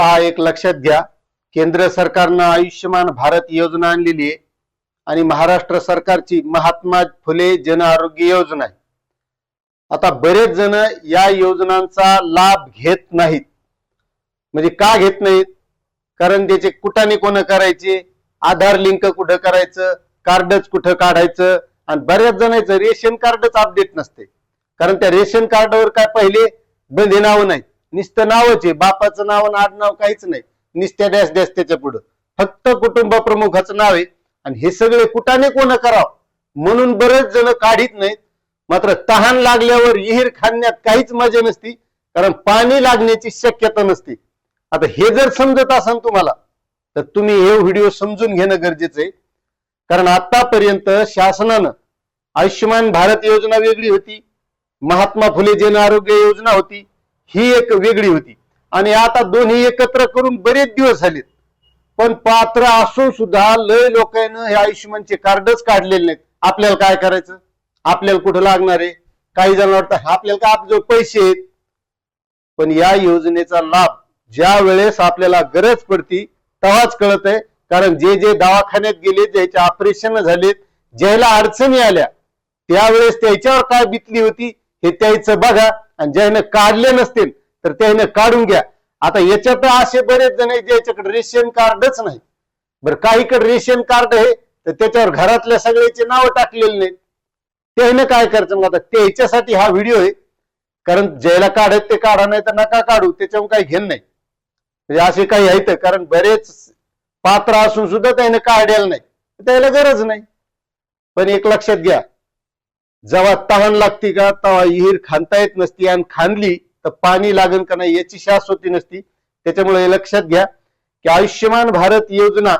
पहा एक लक्षात घ्या. केंद्र सरकारनं आयुष्यमान भारत योजना आणलेली आहे आणि महाराष्ट्र सरकारची महात्मा फुले जन आरोग्य योजना आहे. आता बरेच जण या योजनांचा लाभ घेत नाहीत. म्हणजे का घेत नाहीत? कारण त्याचे कुठाने कोण करायचे? आधार लिंक कुठं करायचं? कार्डच कुठं काढायचं? आणि बऱ्याच जणांचं रेशन कार्डच अपडेट नसते. कारण त्या रेशन कार्डवर काय पहिले बंदी नाव नाही निस्त नावच आहे. बापाचं नाव आणि आडनाव काहीच नाही. निस्त्या डॅश डॅश त्याच्या पुढं. फक्त कुटुंब प्रमुखाचं नाव आहे. आणि हे सगळे कुठाने कोण करावं? म्हणून बरेच जण काढीत नाहीत. मात्र तहान लागल्यावर विहीर खाण्यात काहीच मजा नसती. कारण पाणी लागण्याची शक्यता नसते. आता हे जर समजत असाल तुम्हाला तर तुम्ही हे व्हिडिओ समजून घेणं गरजेचं आहे. कारण आतापर्यंत शासनानं आयुष्यमान भारत योजना वेगळी होती. महात्मा फुले जन आरोग्य योजना होती. ही एक वेगळी होती. आणि आता दोन्ही एकत्र करून बरेच दिवस झालेत. पण पात्र असून सुद्धा लय लोकांना हे आयुष्यमानचे कार्डच काढलेले नाहीत. आपल्याला काय करायचं? आपल्याला कुठं लागणार आहे? काही जण वाटतं आपल्याला काय आपले पैसे आहेत? पण या योजनेचा लाभ ज्या वेळेस आपल्याला गरज पडती तेव्हाच कळत आहे. कारण जे जे दवाखान्यात गेले ज्याचे ऑपरेशन झालेत ज्याला अडचणी आल्या त्यावेळेस त्याच्यावर काय बितली होती हे त्याचं बघा. आणि ज्याने काढले नसतील तर त्याने काढून घ्या. आता याच्यात असे बरेच जण आहेत ज्याच्याकडे रेशन कार्डच नाही. बरं काहीकडे रेशन कार्ड आहे तर त्याच्यावर घरातल्या सगळ्याचे नाव टाकलेले नाहीत. त्याने काय करायचं मग आता? त्याच्यासाठी हा व्हिडिओ आहे. कारण ज्याला काढत ते काढा नाही तर नका काढू. त्याच्यावर काही घेण नाही. म्हणजे असे काही आहेत कारण बरेच पात्र असून सुद्धा त्याने काढलेलं नाही. त्याला गरज नाही. पण एक लक्षात घ्या. जेव्हा तहान लागती का तेव्हा विहीर खांता येत नसती आणि खांदली तर पाणी लागन का नाही याची शाश्वती नसती. त्याच्यामुळे हे लक्षात घ्या की आयुष्यमान भारत योजना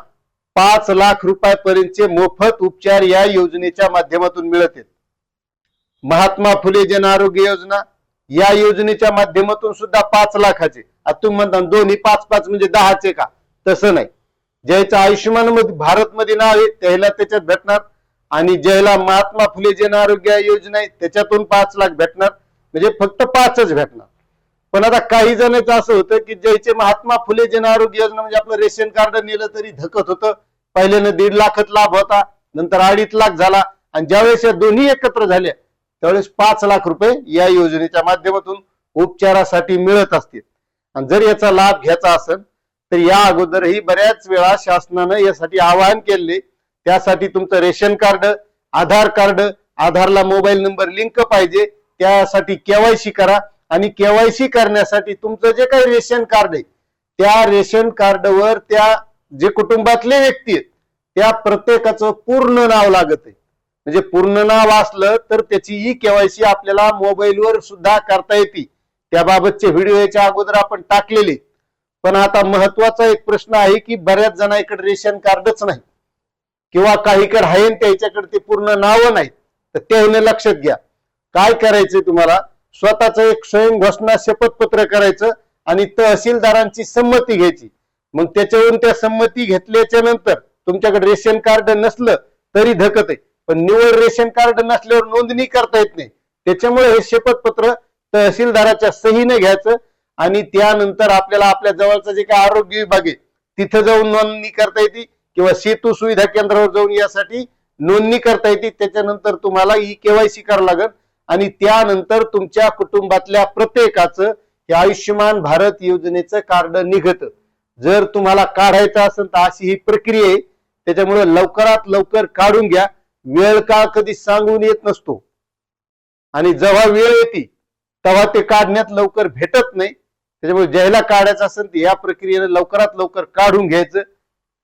पाच लाख रुपयापर्यंतचे मोफत उपचार या योजनेच्या माध्यमातून मिळत आहेत. महात्मा फुले जन आरोग्य योजना या योजनेच्या माध्यमातून सुद्धा पाच लाखाचे. आता तुम्ही म्हणता दोन्ही पाच पाच म्हणजे दहाचे का? तसं नाही. ज्याचं आयुष्यमान भारत मध्ये नाव आहे त्याला त्याच्यात भेटणार. आणि ज्याला महात्मा फुले जन आरोग्य योजना आहे त्याच्यातून पाच लाख भेटणार. म्हणजे फक्त पाचच भेटणार. पण आता काही जणांचं असं होतं की ज्याचे महात्मा फुले जन आरोग्य योजना म्हणजे आपलं रेशन कार्ड नेलं तरी धकत होतं. पहिल्यानं दीड लाखच लाभ होता नंतर अडीच लाख झाला. आणि ज्यावेळेस या दोन्ही एकत्र झाल्या त्यावेळेस पाच लाख रुपये या योजनेच्या माध्यमातून उपचारासाठी मिळत असतील. आणि जर याचा लाभ घ्यायचा असेल तर या अगोदरही बऱ्याच वेळा शासनानं यासाठी आवाहन केले त्यासाठी तुमचं रेशन कार्ड आधार कार्ड आधारला मोबाईल नंबर लिंक पाहिजे. त्यासाठी केवायसी करा. आणि केवायसी करण्यासाठी तुमचं जे काही रेशन कार्ड आहे त्या रेशन कार्डवर त्या जे कुटुंबातले व्यक्ती आहेत त्या प्रत्येकाचं पूर्ण नाव लागत आहे. म्हणजे पूर्ण नाव असलं तर त्याची ई केवायसी आपल्याला मोबाईलवर सुद्धा करता येते. त्याबाबतचे व्हिडिओ याच्या अगोदर आपण टाकलेले. पण आता महत्त्वाचा एक प्रश्न आहे की बऱ्याच जणांकडे रेशन कार्डच नाही. किंवा काहीकडे आहे त्याच्याकडे ते पूर्ण नावं नाही तर त्याने लक्षात घ्या. काय करायचंय तुम्हाला? स्वतःच एक स्वयं घोषणा शपथपत्र करायचं आणि तहसीलदारांची संमती घ्यायची. मग त्याच्यावरून त्या संमती घेतल्याच्या नंतर तुमच्याकडे रेशन कार्ड नसलं तरी धकत आहे. पण निवड रेशन कार्ड नसल्यावर नोंदणी करता येत नाही. त्याच्यामुळे हे शपथपत्र तहसीलदाराच्या सहीने घ्यायचं आणि त्यानंतर आपल्याला आपल्या जवळचं जे काही आरोग्य विभाग आहे तिथं जाऊन नोंदणी करता येते. किंवा सेतू सुविधा केंद्रावर जाऊन यासाठी नोंदणी करता येते. त्याच्यानंतर तुम्हाला ई केवायसी करावं लागेल. आणि त्यानंतर तुमच्या कुटुंबातल्या प्रत्येकाचं हे आयुष्यमान भारत योजनेचं कार्ड निघत. जर तुम्हाला काढायचं असेल तर अशी ही प्रक्रिया आहे. त्याच्यामुळे लवकरात लवकर काढून घ्या. वेळ काळ कधी सांगून येत नसतो. आणि जेव्हा वेळ येते तेव्हा ते काढण्यात लवकर भेटत नाही. त्याच्यामुळे ज्याला काढायचं असेल ते या प्रक्रियेने लवकरात लवकर काढून घ्यायचं.